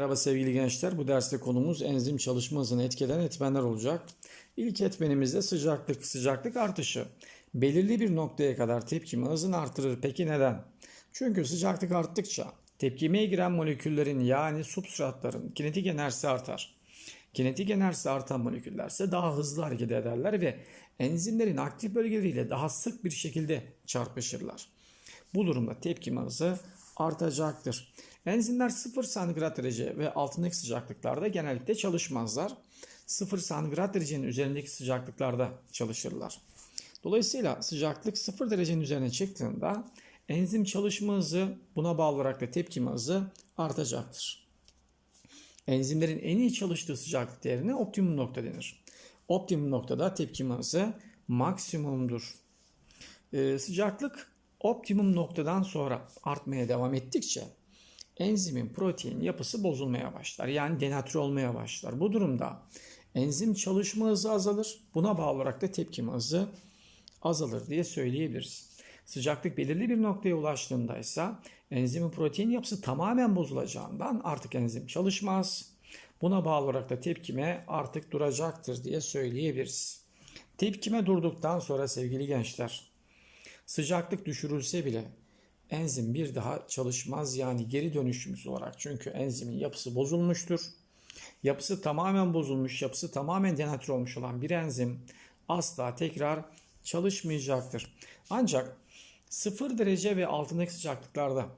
Merhaba sevgili gençler. Bu derste konumuz enzim çalışma hızını etkileyen etmenler olacak. İlk etmenimiz de sıcaklık. Sıcaklık artışı. Belirli bir noktaya kadar tepkime hızını artırır. Peki neden? Çünkü sıcaklık arttıkça tepkimeye giren moleküllerin yani substratların kinetik enerjisi artar. Kinetik enerjisi artan moleküller ise daha hızlı hareket ederler ve enzimlerin aktif bölgeleriyle daha sık bir şekilde çarpışırlar. Bu durumda tepkime hızı artacaktır. Enzimler 0 santigrat derece ve altındaki sıcaklıklarda genellikle çalışmazlar. 0 santigrat derecenin üzerindeki sıcaklıklarda çalışırlar. Dolayısıyla sıcaklık 0 derecenin üzerine çıktığında enzim çalışma hızı buna bağlı olarak da tepkime hızı artacaktır. Enzimlerin en iyi çalıştığı sıcaklık değerine optimum nokta denir. Optimum noktada tepkime hızı maksimumdur. Ee, sıcaklık optimum noktadan sonra artmaya devam ettikçe enzimin protein yapısı bozulmaya başlar. Yani denatür olmaya başlar. Bu durumda enzim çalışma hızı azalır. Buna bağlı olarak da tepkime hızı azalır diye söyleyebiliriz. Sıcaklık belirli bir noktaya ulaştığında ise enzimin protein yapısı tamamen bozulacağından artık enzim çalışmaz. Buna bağlı olarak da tepkime artık duracaktır diye söyleyebiliriz. Tepkime durduktan sonra sevgili gençler sıcaklık düşürülse bile enzim bir daha çalışmaz yani geri dönüşümüz olarak. Çünkü enzimin yapısı bozulmuştur. Yapısı tamamen bozulmuş, yapısı tamamen denatür olmuş olan bir enzim asla tekrar çalışmayacaktır. Ancak 0 derece ve altındaki sıcaklıklarda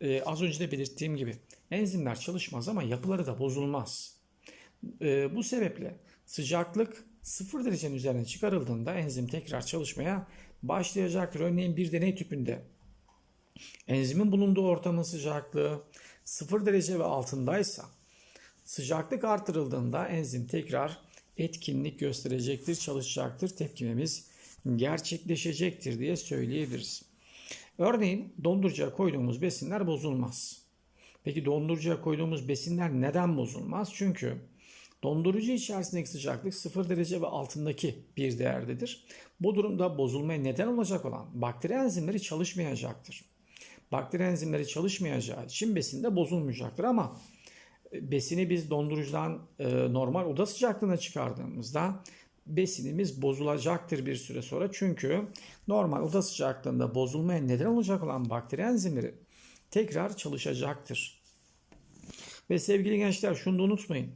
e, az önce de belirttiğim gibi enzimler çalışmaz ama yapıları da bozulmaz. E, bu sebeple sıcaklık 0 derecenin üzerine çıkarıldığında enzim tekrar çalışmaya başlayacaktır. Örneğin bir deney tüpünde enzimin bulunduğu ortamın sıcaklığı 0 derece ve altındaysa sıcaklık artırıldığında enzim tekrar etkinlik gösterecektir, çalışacaktır. Tepkimemiz gerçekleşecektir diye söyleyebiliriz. Örneğin dondurucuya koyduğumuz besinler bozulmaz. Peki dondurucuya koyduğumuz besinler neden bozulmaz? Çünkü dondurucu içerisindeki sıcaklık 0 derece ve altındaki bir değerdedir. Bu durumda bozulmaya neden olacak olan bakteri enzimleri çalışmayacaktır. Bakteri enzimleri çalışmayacağı için besin de bozulmayacaktır ama e, besini biz dondurucudan e, normal oda sıcaklığına çıkardığımızda besinimiz bozulacaktır bir süre sonra. Çünkü normal oda sıcaklığında bozulmaya neden olacak olan bakteri enzimleri tekrar çalışacaktır. Ve sevgili gençler şunu da unutmayın.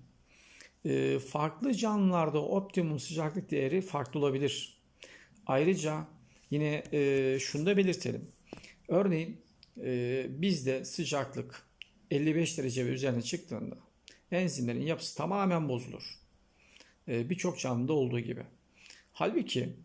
E, farklı canlılarda optimum sıcaklık değeri farklı olabilir. Ayrıca yine şunu da belirtelim. Örneğin e, bizde sıcaklık 55 derece ve üzerine çıktığında enzimlerin yapısı tamamen bozulur. E, Birçok canlıda olduğu gibi. Halbuki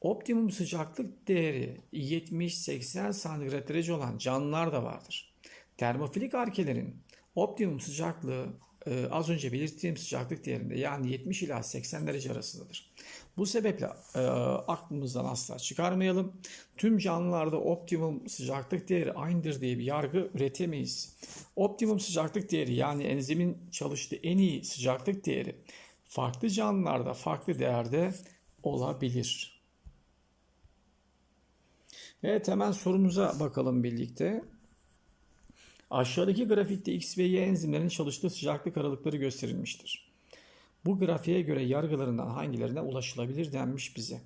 optimum sıcaklık değeri 70-80 santigrat derece olan canlılar da vardır. Termofilik arkelerin optimum sıcaklığı e, az önce belirttiğim sıcaklık değerinde yani 70 ila 80 derece arasındadır. Bu sebeple e, aklımızdan asla çıkarmayalım. Tüm canlılarda optimum sıcaklık değeri aynıdır diye bir yargı üretemeyiz. Optimum sıcaklık değeri yani enzimin çalıştığı en iyi sıcaklık değeri farklı canlılarda farklı değerde olabilir. Evet hemen sorumuza bakalım birlikte. Aşağıdaki grafikte X ve Y enzimlerinin çalıştığı sıcaklık aralıkları gösterilmiştir. Bu grafiğe göre yargılarından hangilerine ulaşılabilir denmiş bize.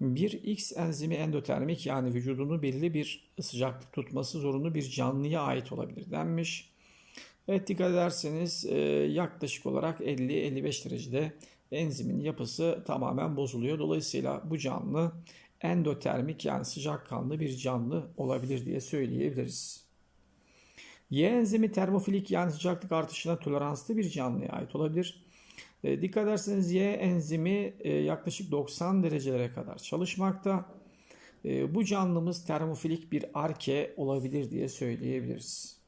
Bir X enzimi endotermik yani vücudunu belirli bir sıcaklık tutması zorunlu bir canlıya ait olabilir denmiş. Evet dikkat ederseniz e, yaklaşık olarak 50-55 derecede enzimin yapısı tamamen bozuluyor. Dolayısıyla bu canlı endotermik yani sıcakkanlı bir canlı olabilir diye söyleyebiliriz. Y enzimi termofilik yani sıcaklık artışına toleranslı bir canlıya ait olabilir. E, dikkat ederseniz Y enzimi e, yaklaşık 90 derecelere kadar çalışmakta. E, bu canlımız termofilik bir arke olabilir diye söyleyebiliriz.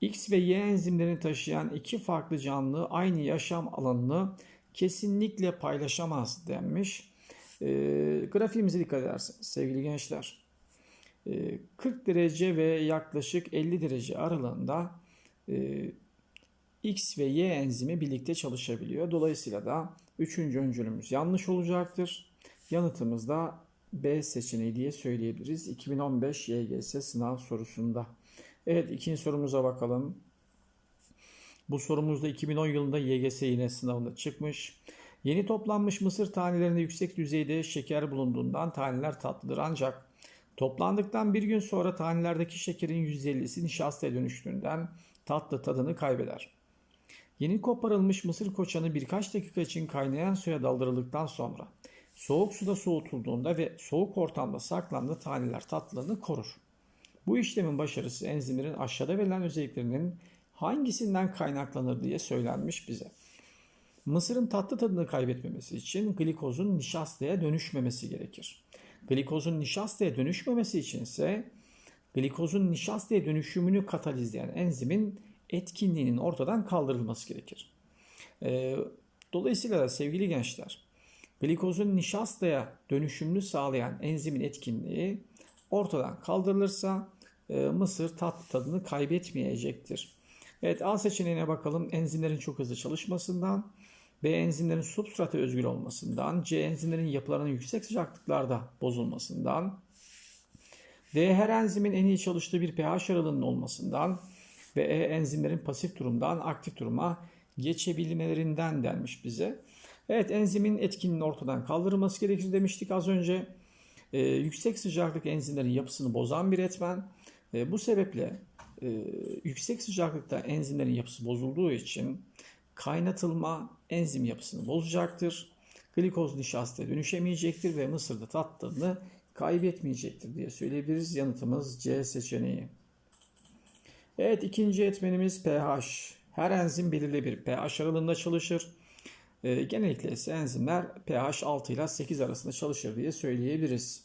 X ve Y enzimlerini taşıyan iki farklı canlı aynı yaşam alanını kesinlikle paylaşamaz denmiş. E, grafiğimize dikkat ederseniz sevgili gençler. 40 ee, derece ve yaklaşık 50 derece aralığında e, X ve Y enzimi birlikte çalışabiliyor. Dolayısıyla da üçüncü öncülümüz yanlış olacaktır. Yanıtımız da B seçeneği diye söyleyebiliriz. 2015 YGS sınav sorusunda. Evet ikinci sorumuza bakalım. Bu sorumuz da 2010 yılında YGS yine sınavında çıkmış. Yeni toplanmış mısır tanelerinde yüksek düzeyde şeker bulunduğundan taneler tatlıdır ancak toplandıktan bir gün sonra tanelerdeki şekerin %50'si nişastaya dönüştüğünden tatlı tadını kaybeder. Yeni koparılmış mısır koçanı birkaç dakika için kaynayan suya daldırıldıktan sonra soğuk suda soğutulduğunda ve soğuk ortamda saklandığı taneler tatlılığını korur. Bu işlemin başarısı enzimlerin aşağıda verilen özelliklerinin hangisinden kaynaklanır diye söylenmiş bize. Mısırın tatlı tadını kaybetmemesi için glikozun nişastaya dönüşmemesi gerekir. Glikozun nişastaya dönüşmemesi için ise glikozun nişastaya dönüşümünü katalizleyen enzimin etkinliğinin ortadan kaldırılması gerekir. Ee, dolayısıyla da sevgili gençler, glikozun nişastaya dönüşümünü sağlayan enzimin etkinliği ortadan kaldırılırsa e, mısır tatlı tadını kaybetmeyecektir. Evet A seçeneğine bakalım. Enzimlerin çok hızlı çalışmasından, B enzimlerin substrata özgür olmasından, C enzimlerin yapılarının yüksek sıcaklıklarda bozulmasından, D her enzimin en iyi çalıştığı bir pH aralığının olmasından ve E enzimlerin pasif durumdan aktif duruma geçebilmelerinden denmiş bize. Evet enzimin etkinliğinin ortadan kaldırılması gerekir demiştik az önce. Ee, yüksek sıcaklık enzimlerin yapısını bozan bir etmen. Ee, bu sebeple e, yüksek sıcaklıkta enzimlerin yapısı bozulduğu için kaynatılma enzim yapısını bozacaktır. Glikoz nişastaya dönüşemeyecektir ve mısırda tatlılığını kaybetmeyecektir diye söyleyebiliriz. Yanıtımız C seçeneği. Evet ikinci etmenimiz pH. Her enzim belirli bir pH aralığında çalışır. E, genellikle ise enzimler pH 6 ile 8 arasında çalışır diye söyleyebiliriz.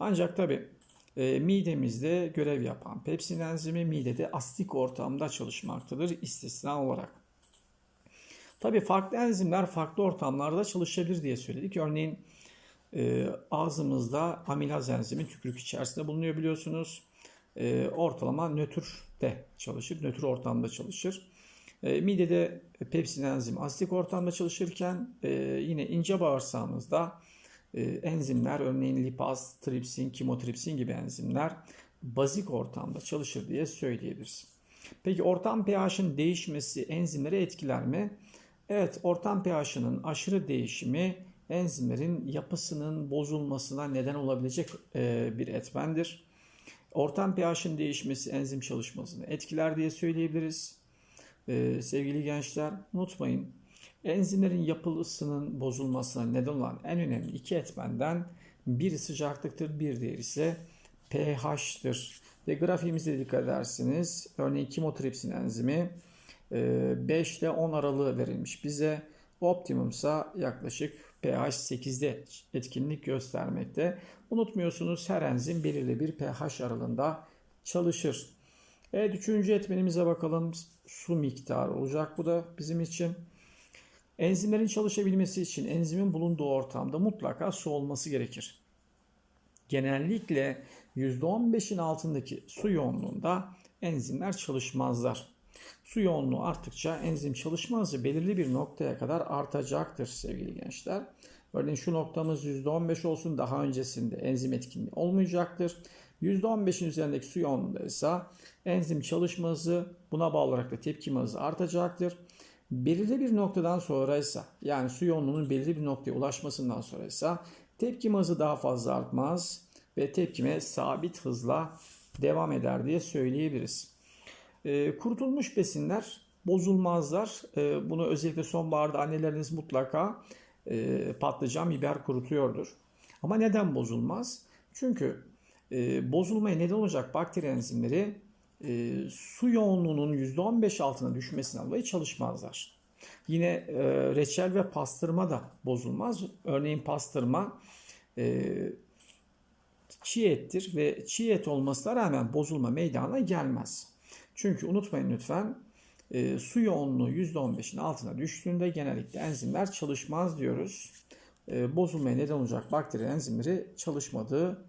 Ancak tabi e, midemizde görev yapan pepsin enzimi midede astik ortamda çalışmaktadır istisna olarak. Tabi farklı enzimler farklı ortamlarda çalışabilir diye söyledik. Örneğin e, ağzımızda amilaz enzimi tükürük içerisinde bulunuyor biliyorsunuz. E, ortalama nötrde çalışır, nötr ortamda çalışır. E, midede pepsin enzimi asitik ortamda çalışırken e, yine ince bağırsağımızda e, enzimler örneğin lipaz, tripsin, kimotripsin gibi enzimler bazik ortamda çalışır diye söyleyebiliriz. Peki ortam pH'in değişmesi enzimleri etkiler mi? Evet, ortam pH'inin aşırı değişimi enzimlerin yapısının bozulmasına neden olabilecek e, bir etmendir. Ortam pH'in değişmesi enzim çalışmasını etkiler diye söyleyebiliriz. Ee, sevgili gençler unutmayın enzimlerin yapısının bozulmasına neden olan en önemli iki etmenden biri sıcaklıktır, bir diğeri ise pH'tır. Ve grafiğimize dikkat edersiniz. Örneğin kimotripsin enzimi 5 ile 10 aralığı verilmiş bize. Optimumsa yaklaşık pH 8'de etkinlik göstermekte. Unutmuyorsunuz her enzim belirli bir pH aralığında çalışır. Evet üçüncü etmenimize bakalım. Su miktarı olacak bu da bizim için. Enzimlerin çalışabilmesi için enzimin bulunduğu ortamda mutlaka su olması gerekir. Genellikle %15'in altındaki su yoğunluğunda enzimler çalışmazlar. Su yoğunluğu arttıkça enzim çalışma belirli bir noktaya kadar artacaktır sevgili gençler. Örneğin şu noktamız %15 olsun daha öncesinde enzim etkinliği olmayacaktır. %15'in üzerindeki su yoğunluğunda ise enzim çalışma buna bağlı olarak da tepkime hızı artacaktır. Belirli bir noktadan sonra ise yani su yoğunluğunun belirli bir noktaya ulaşmasından sonra ise tepkime hızı daha fazla artmaz ve tepkime sabit hızla devam eder diye söyleyebiliriz. E, kurutulmuş besinler bozulmazlar. E, bunu özellikle sonbaharda anneleriniz mutlaka e, patlıcan, biber kurutuyordur. Ama neden bozulmaz? Çünkü e, bozulmaya neden olacak bakteri enzimleri e, su yoğunluğunun %15 altına düşmesinden dolayı çalışmazlar. Yine e, reçel ve pastırma da bozulmaz. Örneğin pastırma e, çiğ ettir ve çiğ et olmasına rağmen bozulma meydana gelmez. Çünkü unutmayın lütfen e, su yoğunluğu %15'in altına düştüğünde genellikle enzimler çalışmaz diyoruz. E, bozulmaya neden olacak bakteri enzimleri çalışmadığı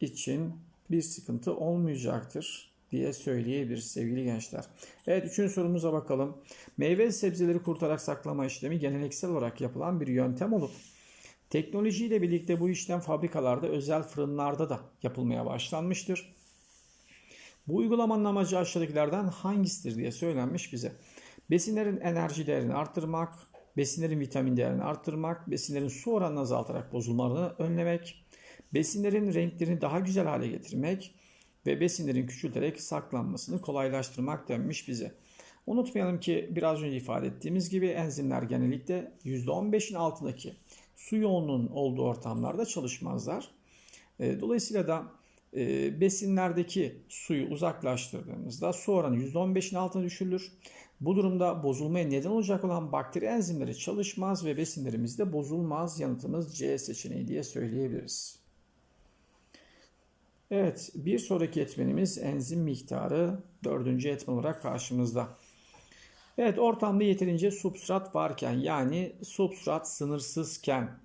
için bir sıkıntı olmayacaktır diye söyleyebiliriz sevgili gençler. Evet üçüncü sorumuza bakalım. Meyve sebzeleri kurutarak saklama işlemi geleneksel olarak yapılan bir yöntem olup teknolojiyle birlikte bu işlem fabrikalarda özel fırınlarda da yapılmaya başlanmıştır. Bu uygulamanın amacı aşağıdakilerden hangisidir diye söylenmiş bize. Besinlerin enerji değerini arttırmak, besinlerin vitamin değerini arttırmak, besinlerin su oranını azaltarak bozulmalarını önlemek, besinlerin renklerini daha güzel hale getirmek ve besinlerin küçülterek saklanmasını kolaylaştırmak denmiş bize. Unutmayalım ki biraz önce ifade ettiğimiz gibi enzimler genellikle %15'in altındaki su yoğunluğunun olduğu ortamlarda çalışmazlar. E, dolayısıyla da e, besinlerdeki suyu uzaklaştırdığımızda su oranı %15'in altına düşürülür. Bu durumda bozulmaya neden olacak olan bakteri enzimleri çalışmaz ve besinlerimiz de bozulmaz. Yanıtımız C seçeneği diye söyleyebiliriz. Evet, bir sonraki etmenimiz enzim miktarı dördüncü etmen olarak karşımızda. Evet, ortamda yeterince substrat varken yani substrat sınırsızken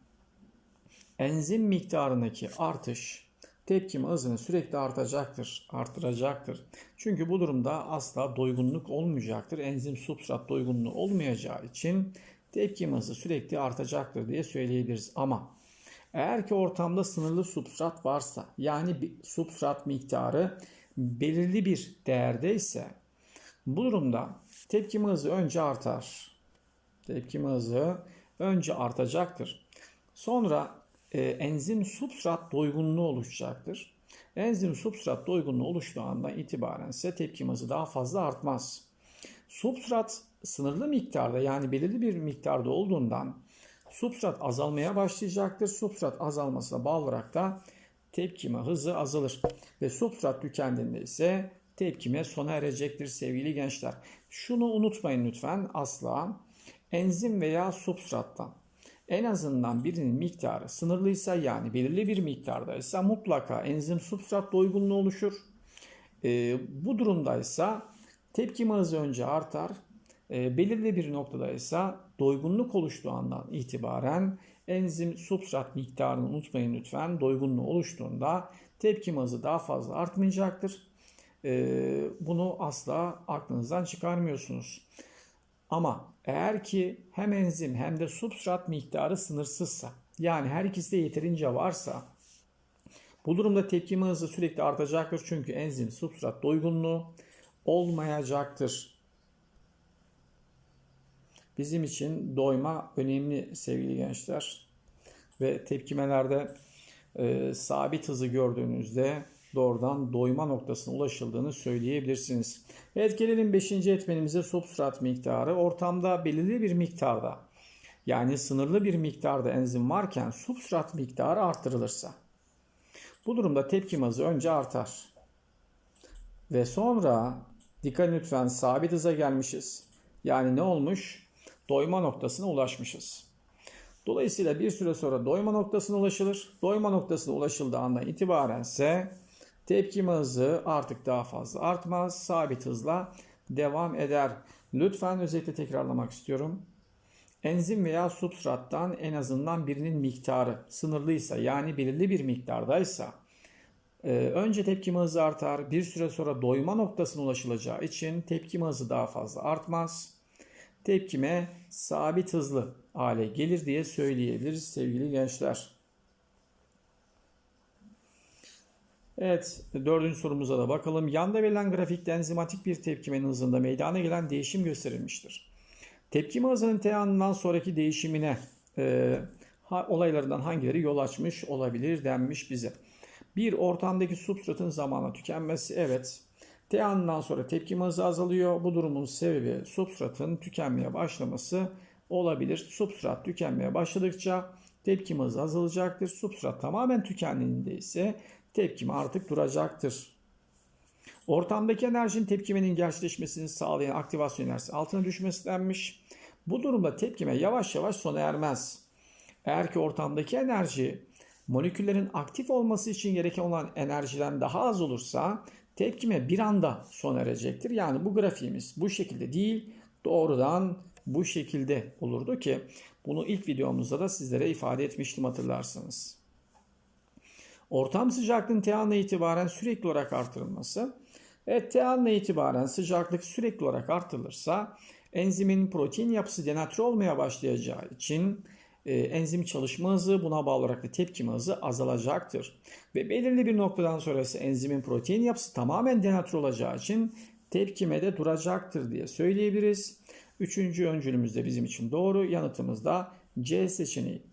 enzim miktarındaki artış tepkime hızını sürekli artacaktır, arttıracaktır. Çünkü bu durumda asla doygunluk olmayacaktır. Enzim substrat doygunluğu olmayacağı için tepkime hızı sürekli artacaktır diye söyleyebiliriz. Ama eğer ki ortamda sınırlı substrat varsa yani bir substrat miktarı belirli bir değerde ise bu durumda tepkime hızı önce artar. Tepkime hızı önce artacaktır. Sonra e, enzim substrat doygunluğu oluşacaktır. Enzim substrat doygunluğu oluştuğu andan itibaren ise tepkime hızı daha fazla artmaz. Substrat sınırlı miktarda yani belirli bir miktarda olduğundan substrat azalmaya başlayacaktır. Substrat azalmasına bağlı olarak da tepkime hızı azalır. Ve substrat tükendiğinde ise tepkime sona erecektir sevgili gençler. Şunu unutmayın lütfen asla enzim veya substrattan en azından birinin miktarı sınırlıysa yani belirli bir miktardaysa mutlaka enzim substrat doygunluğu oluşur. E, bu durumdaysa tepkime hızı önce artar. E, belirli bir noktadaysa doygunluk oluştuğu andan itibaren enzim substrat miktarını unutmayın lütfen. Doygunluğu oluştuğunda tepkime hızı daha fazla artmayacaktır. E, bunu asla aklınızdan çıkarmıyorsunuz. Ama eğer ki hem enzim hem de substrat miktarı sınırsızsa yani her ikisi de yeterince varsa bu durumda tepkime hızı sürekli artacaktır çünkü enzim substrat doygunluğu olmayacaktır. Bizim için doyma önemli sevgili gençler. Ve tepkimelerde e, sabit hızı gördüğünüzde doğrudan doyma noktasına ulaşıldığını söyleyebilirsiniz. Evet gelelim 5. etmenimize substrat miktarı. Ortamda belirli bir miktarda yani sınırlı bir miktarda enzim varken substrat miktarı arttırılırsa bu durumda tepkim hızı önce artar. Ve sonra dikkat lütfen sabit hıza gelmişiz. Yani ne olmuş? Doyma noktasına ulaşmışız. Dolayısıyla bir süre sonra doyma noktasına ulaşılır. Doyma noktasına ulaşıldığı andan itibaren ise Tepkime hızı artık daha fazla artmaz. Sabit hızla devam eder. Lütfen özellikle tekrarlamak istiyorum. Enzim veya substrattan en azından birinin miktarı sınırlıysa yani belirli bir miktardaysa e, önce tepkime hızı artar. Bir süre sonra doyma noktasına ulaşılacağı için tepkime hızı daha fazla artmaz. Tepkime sabit hızlı hale gelir diye söyleyebiliriz sevgili gençler. Evet, dördüncü sorumuza da bakalım. Yanda verilen grafikte enzimatik bir tepkimenin hızında meydana gelen değişim gösterilmiştir. Tepkime hızının T anından sonraki değişimine e, ha, olaylarından hangileri yol açmış olabilir denmiş bize. Bir, ortamdaki substratın zamanla tükenmesi. Evet, T anından sonra tepkime hızı azalıyor. Bu durumun sebebi substratın tükenmeye başlaması olabilir. Substrat tükenmeye başladıkça tepkime hızı azalacaktır. Substrat tamamen tükendiğinde ise tepkime artık duracaktır. Ortamdaki enerjinin tepkimenin gerçekleşmesini sağlayan aktivasyon enerjisi altına düşmesi denmiş. Bu durumda tepkime yavaş yavaş sona ermez. Eğer ki ortamdaki enerji moleküllerin aktif olması için gereken olan enerjiden daha az olursa tepkime bir anda sona erecektir. Yani bu grafiğimiz bu şekilde değil doğrudan bu şekilde olurdu ki bunu ilk videomuzda da sizlere ifade etmiştim hatırlarsınız. Ortam sıcaklığın T itibaren sürekli olarak artırılması. Evet T itibaren sıcaklık sürekli olarak artırılırsa enzimin protein yapısı denatür olmaya başlayacağı için e, enzim çalışma hızı buna bağlı olarak da tepkime hızı azalacaktır. Ve belirli bir noktadan sonrası enzimin protein yapısı tamamen denatür olacağı için tepkime de duracaktır diye söyleyebiliriz. Üçüncü öncülümüz de bizim için doğru. Yanıtımız da C seçeneği.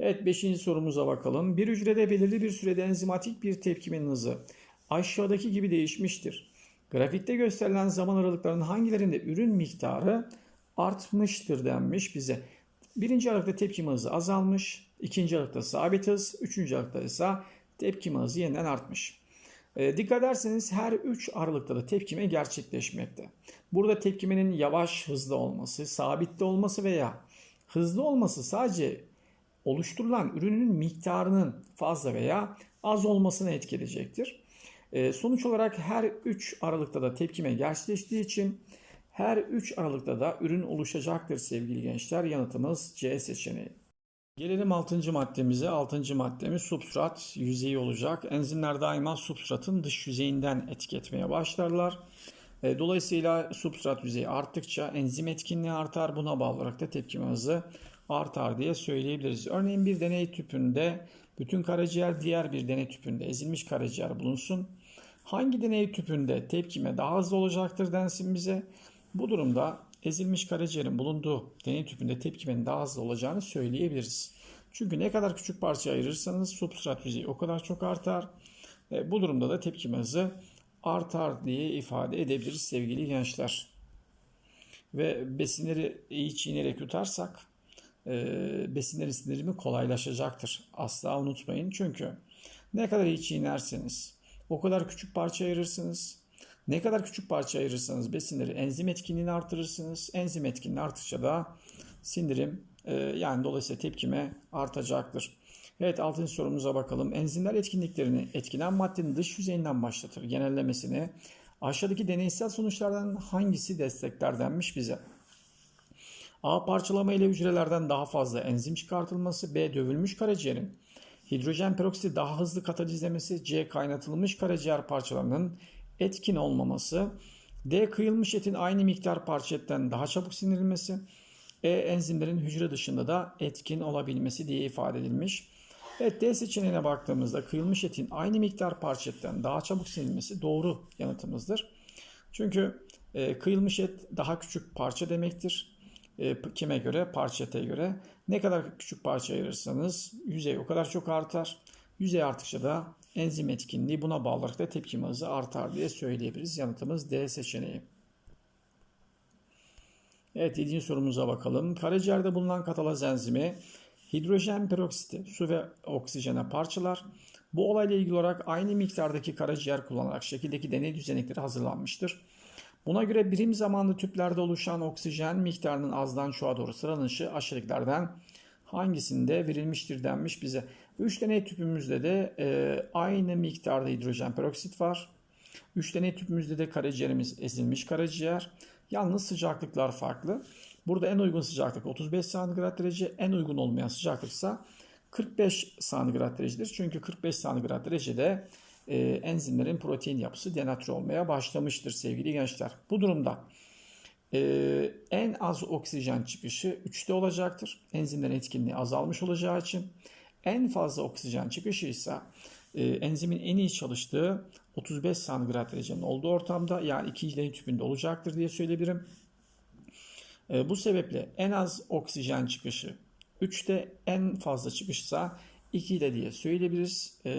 Evet beşinci sorumuza bakalım. Bir hücrede belirli bir sürede enzimatik bir tepkimenin hızı aşağıdaki gibi değişmiştir. Grafikte gösterilen zaman aralıklarının hangilerinde ürün miktarı artmıştır denmiş bize. Birinci aralıkta tepkime hızı azalmış, ikinci aralıkta sabit hız, üçüncü aralıkta ise tepkime hızı yeniden artmış. E, dikkat ederseniz her 3 aralıkta da tepkime gerçekleşmekte. Burada tepkimenin yavaş hızlı olması, sabitte olması veya hızlı olması sadece oluşturulan ürünün miktarının fazla veya az olmasını etkileyecektir. E, sonuç olarak her 3 aralıkta da tepkime gerçekleştiği için her 3 aralıkta da ürün oluşacaktır sevgili gençler. Yanıtımız C seçeneği. Gelelim 6. maddemize. 6. maddemiz substrat yüzeyi olacak. Enzimler daima substratın dış yüzeyinden etki etmeye başlarlar. E, dolayısıyla substrat yüzeyi arttıkça enzim etkinliği artar. Buna bağlı olarak da tepkime hızı artar diye söyleyebiliriz. Örneğin bir deney tüpünde bütün karaciğer diğer bir deney tüpünde ezilmiş karaciğer bulunsun. Hangi deney tüpünde tepkime daha hızlı olacaktır densin bize. Bu durumda ezilmiş karaciğerin bulunduğu deney tüpünde tepkimenin daha hızlı olacağını söyleyebiliriz. Çünkü ne kadar küçük parça ayırırsanız substrat yüzeyi o kadar çok artar. E, bu durumda da tepkime hızı artar diye ifade edebiliriz sevgili gençler. Ve besinleri iyi çiğnerek yutarsak besinlerin sindirimi kolaylaşacaktır. Asla unutmayın çünkü ne kadar iyi çiğnerseniz o kadar küçük parça ayırırsınız. Ne kadar küçük parça ayırırsanız besinleri enzim etkinliğini artırırsınız. Enzim etkinliği artışça da sindirim e, yani dolayısıyla tepkime artacaktır. Evet 6. sorumuza bakalım. Enzimler etkinliklerini etkilen maddenin dış yüzeyinden başlatır. Genellemesini aşağıdaki deneysel sonuçlardan hangisi destekler denmiş bize. A. Parçalama ile hücrelerden daha fazla enzim çıkartılması. B. Dövülmüş karaciğerin hidrojen peroksiti daha hızlı katalizlemesi. C. Kaynatılmış karaciğer parçalarının etkin olmaması. D. Kıyılmış etin aynı miktar parça etten daha çabuk sindirilmesi. E. Enzimlerin hücre dışında da etkin olabilmesi diye ifade edilmiş. Evet D seçeneğine baktığımızda kıyılmış etin aynı miktar parça etten daha çabuk sindirilmesi doğru yanıtımızdır. Çünkü e, kıyılmış et daha küçük parça demektir. E, kime göre? Parça ete göre. Ne kadar küçük parça ayırırsanız yüzey o kadar çok artar. Yüzey arttıkça da enzim etkinliği buna bağlı olarak da tepkime hızı artar diye söyleyebiliriz. Yanıtımız D seçeneği. Evet 7. sorumuza bakalım. Karaciğerde bulunan katalaz enzimi hidrojen peroksiti su ve oksijene parçalar. Bu olayla ilgili olarak aynı miktardaki karaciğer kullanarak şekildeki deney düzenekleri hazırlanmıştır. Buna göre birim zamanlı tüplerde oluşan oksijen miktarının azdan çoğa doğru sıralanışı aşağıdakilerden hangisinde verilmiştir denmiş bize. 3 deney tüpümüzde de e, aynı miktarda hidrojen peroksit var. 3 deney tüpümüzde de karaciğerimiz ezilmiş karaciğer. Yalnız sıcaklıklar farklı. Burada en uygun sıcaklık 35 santigrat derece, en uygun olmayan sıcaklıksa 45 santigrat derecedir. Çünkü 45 santigrat derecede e, enzimlerin protein yapısı denatür olmaya başlamıştır sevgili gençler. Bu durumda e, en az oksijen çıkışı 3'te olacaktır. Enzimlerin etkinliği azalmış olacağı için. En fazla oksijen çıkışı ise e, enzimin en iyi çalıştığı 35 santigrat derecenin olduğu ortamda yani ikinci deney tüpünde olacaktır diye söyleyebilirim. E, bu sebeple en az oksijen çıkışı 3'te en fazla çıkışsa 2 ile diye söyleyebiliriz. E,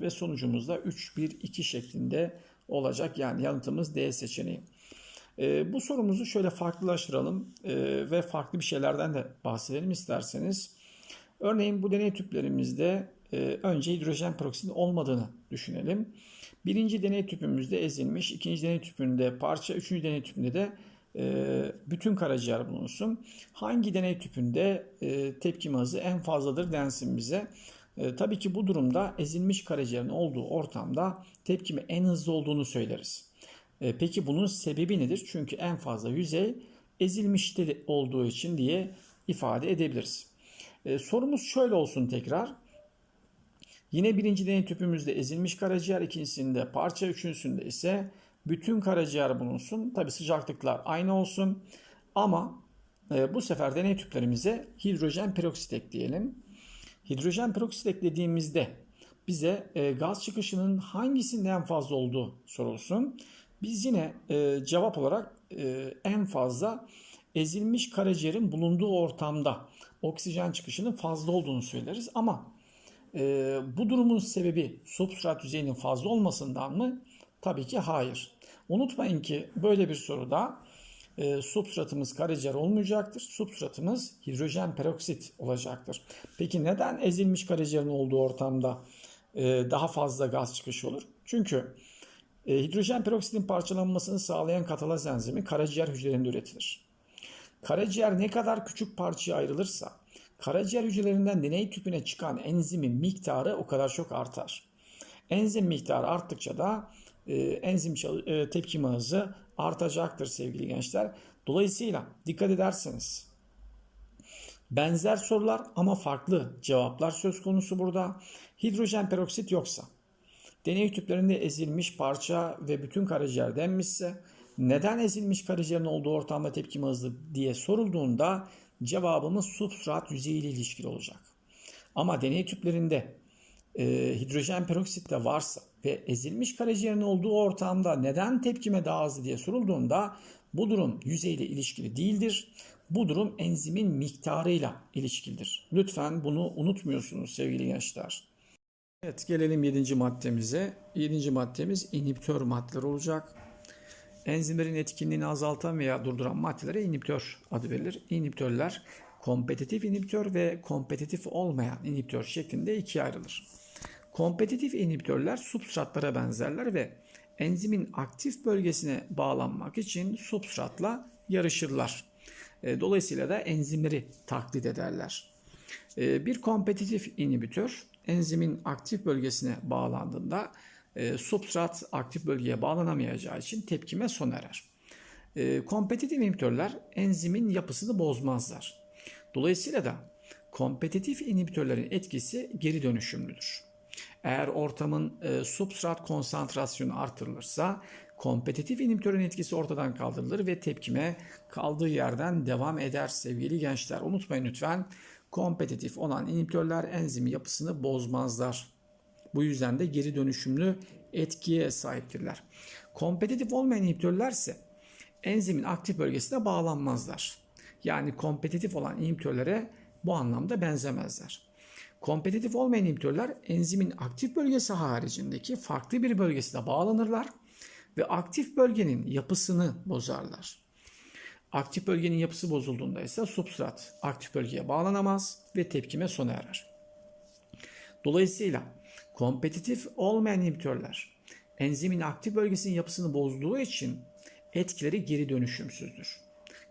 ve sonucumuz da 3-1-2 şeklinde olacak. Yani yanıtımız D seçeneği. E, bu sorumuzu şöyle farklılaştıralım e, ve farklı bir şeylerden de bahsedelim isterseniz. Örneğin bu deney tüplerimizde e, önce hidrojen peroksitin olmadığını düşünelim. Birinci deney tüpümüzde ezilmiş, ikinci deney tüpünde parça, üçüncü deney tüpünde de bütün karaciğer bulunsun. Hangi deney tüpünde e, tepkime hızı en fazladır densin bize. E, tabii ki bu durumda ezilmiş karaciğerin olduğu ortamda tepkime en hızlı olduğunu söyleriz. E, peki bunun sebebi nedir? Çünkü en fazla yüzey ezilmişte olduğu için diye ifade edebiliriz. E, sorumuz şöyle olsun tekrar. Yine birinci deney tüpümüzde ezilmiş karaciğer, ikincisinde parça, üçüncüsünde ise bütün karaciğer bulunsun. Tabi sıcaklıklar aynı olsun. Ama e, bu sefer deney tüplerimize hidrojen peroksit ekleyelim. Hidrojen peroksit eklediğimizde bize e, gaz çıkışının hangisinde en fazla olduğu sorulsun. Biz yine e, cevap olarak e, en fazla ezilmiş karaciğerin bulunduğu ortamda oksijen çıkışının fazla olduğunu söyleriz ama e, bu durumun sebebi substrat yüzeyinin fazla olmasından mı? Tabii ki hayır. Unutmayın ki böyle bir soruda e, substratımız karaciğer olmayacaktır. Substratımız hidrojen peroksit olacaktır. Peki neden ezilmiş karaciğerin olduğu ortamda e, daha fazla gaz çıkışı olur? Çünkü e, hidrojen peroksitin parçalanmasını sağlayan katalaz enzimi karaciğer hücrelerinde üretilir. Karaciğer ne kadar küçük parçaya ayrılırsa karaciğer hücrelerinden deney tüpüne çıkan enzimin miktarı o kadar çok artar. Enzim miktarı arttıkça da e, enzim e, tepkime hızı artacaktır sevgili gençler. Dolayısıyla dikkat ederseniz benzer sorular ama farklı cevaplar söz konusu burada. Hidrojen peroksit yoksa, deney tüplerinde ezilmiş parça ve bütün karaciğer denmişse neden ezilmiş karaciğerin olduğu ortamda tepkime hızlı diye sorulduğunda cevabımız substrat yüzeyiyle ilişkili olacak. Ama deney tüplerinde e, hidrojen peroksit de varsa ve ezilmiş karaciğerin olduğu ortamda neden tepkime daha hızlı diye sorulduğunda bu durum yüzeyle ilişkili değildir. Bu durum enzimin miktarıyla ilişkilidir. Lütfen bunu unutmuyorsunuz sevgili gençler. Evet gelelim 7. maddemize. 7. maddemiz inhibitör maddeler olacak. Enzimlerin etkinliğini azaltan veya durduran maddelere inhibitör adı verilir. İnhibitörler kompetitif inhibitör ve kompetitif olmayan inhibitör şeklinde ikiye ayrılır. Kompetitif inhibitörler substratlara benzerler ve enzimin aktif bölgesine bağlanmak için substratla yarışırlar. E, dolayısıyla da enzimleri taklit ederler. E, bir kompetitif inhibitör enzimin aktif bölgesine bağlandığında e, substrat aktif bölgeye bağlanamayacağı için tepkime son erer. Kompetitif inhibitörler enzimin yapısını bozmazlar. Dolayısıyla da kompetitif inhibitörlerin etkisi geri dönüşümlüdür. Eğer ortamın e, substrat konsantrasyonu artırılırsa kompetitif inhibitörün etkisi ortadan kaldırılır ve tepkime kaldığı yerden devam eder sevgili gençler. Unutmayın lütfen kompetitif olan inhibitörler enzimi yapısını bozmazlar. Bu yüzden de geri dönüşümlü etkiye sahiptirler. Kompetitif olmayan inhibitörler ise enzimin aktif bölgesine bağlanmazlar. Yani kompetitif olan inhibitörlere bu anlamda benzemezler. Kompetitif olmayan inhibitörler enzimin aktif bölgesi haricindeki farklı bir bölgesine bağlanırlar ve aktif bölgenin yapısını bozarlar. Aktif bölgenin yapısı bozulduğunda ise substrat aktif bölgeye bağlanamaz ve tepkime sona erer. Dolayısıyla kompetitif olmayan inhibitörler enzimin aktif bölgesinin yapısını bozduğu için etkileri geri dönüşümsüzdür.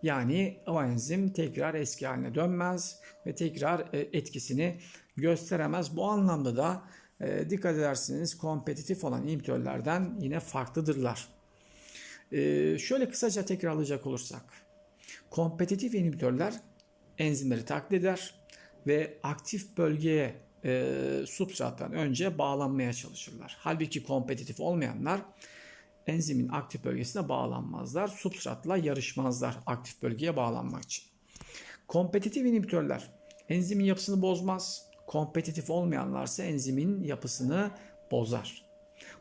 Yani o enzim tekrar eski haline dönmez ve tekrar e, etkisini gösteremez. Bu anlamda da e, dikkat ederseniz kompetitif olan inhibitörlerden yine farklıdırlar. E, şöyle kısaca tekrarlayacak olursak. Kompetitif inhibitörler enzimleri taklit eder ve aktif bölgeye e, substrattan önce bağlanmaya çalışırlar. Halbuki kompetitif olmayanlar enzimin aktif bölgesine bağlanmazlar. Substratla yarışmazlar aktif bölgeye bağlanmak için. Kompetitif inhibitörler enzimin yapısını bozmaz. Kompetitif olmayanlarsa enzimin yapısını bozar.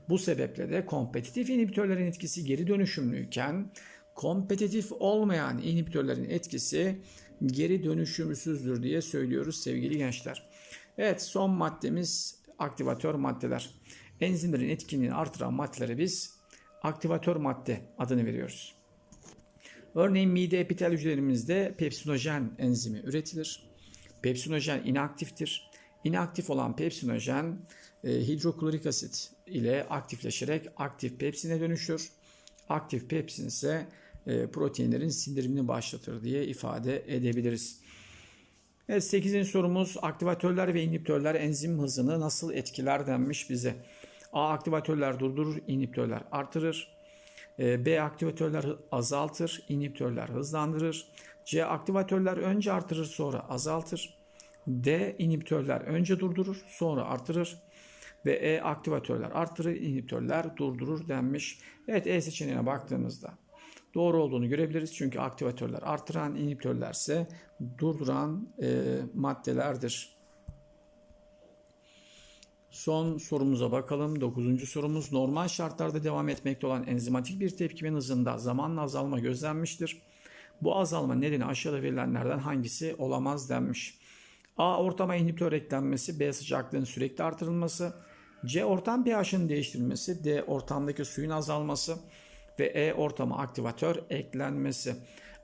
Bu sebeple de kompetitif inhibitörlerin etkisi geri dönüşümlüyken kompetitif olmayan inhibitörlerin etkisi geri dönüşümsüzdür diye söylüyoruz sevgili gençler. Evet son maddemiz aktivatör maddeler. Enzimlerin etkinliğini artıran maddelere biz aktivatör madde adını veriyoruz. Örneğin mide epitel hücrelerimizde pepsinojen enzimi üretilir. Pepsinojen inaktiftir. İnaktif olan pepsinojen e, hidroklorik asit ile aktifleşerek aktif pepsine dönüşür. Aktif pepsin ise e, proteinlerin sindirimini başlatır diye ifade edebiliriz. Evet 8. sorumuz aktivatörler ve inhibitörler enzim hızını nasıl etkiler denmiş bize. A aktivatörler durdurur, inhibitörler artırır. E, B aktivatörler azaltır, inhibitörler hızlandırır. C aktivatörler önce artırır sonra azaltır. D inhibitörler önce durdurur sonra artırır. Ve E aktivatörler artırır, inhibitörler durdurur denmiş. Evet E seçeneğine baktığımızda doğru olduğunu görebiliriz. Çünkü aktivatörler artıran, inhibitörler ise durduran e, maddelerdir. Son sorumuza bakalım. Dokuzuncu sorumuz normal şartlarda devam etmekte olan enzimatik bir tepkimin hızında zamanla azalma gözlenmiştir. Bu azalma nedeni aşağıda verilenlerden hangisi olamaz denmiş. A. Ortama inhibitör eklenmesi. B. Sıcaklığın sürekli artırılması. C. Ortam pH'inin değiştirilmesi. D. Ortamdaki suyun azalması. Ve E. Ortama aktivatör eklenmesi.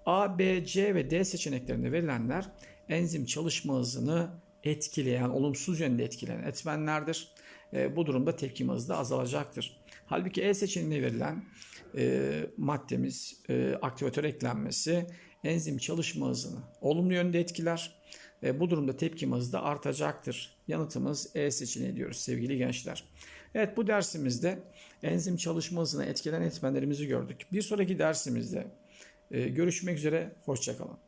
A, B, C ve D seçeneklerinde verilenler enzim çalışma hızını etkileyen, olumsuz yönde etkileyen etmenlerdir. E, bu durumda tepkim hızı da azalacaktır. Halbuki E seçeneğine verilen e, maddemiz e, aktivatör eklenmesi enzim çalışma hızını olumlu yönde etkiler. E, bu durumda tepkim hızı da artacaktır. Yanıtımız E seçeneği diyoruz sevgili gençler. Evet bu dersimizde enzim çalışma hızını etkileyen etmenlerimizi gördük. Bir sonraki dersimizde e, görüşmek üzere, hoşçakalın.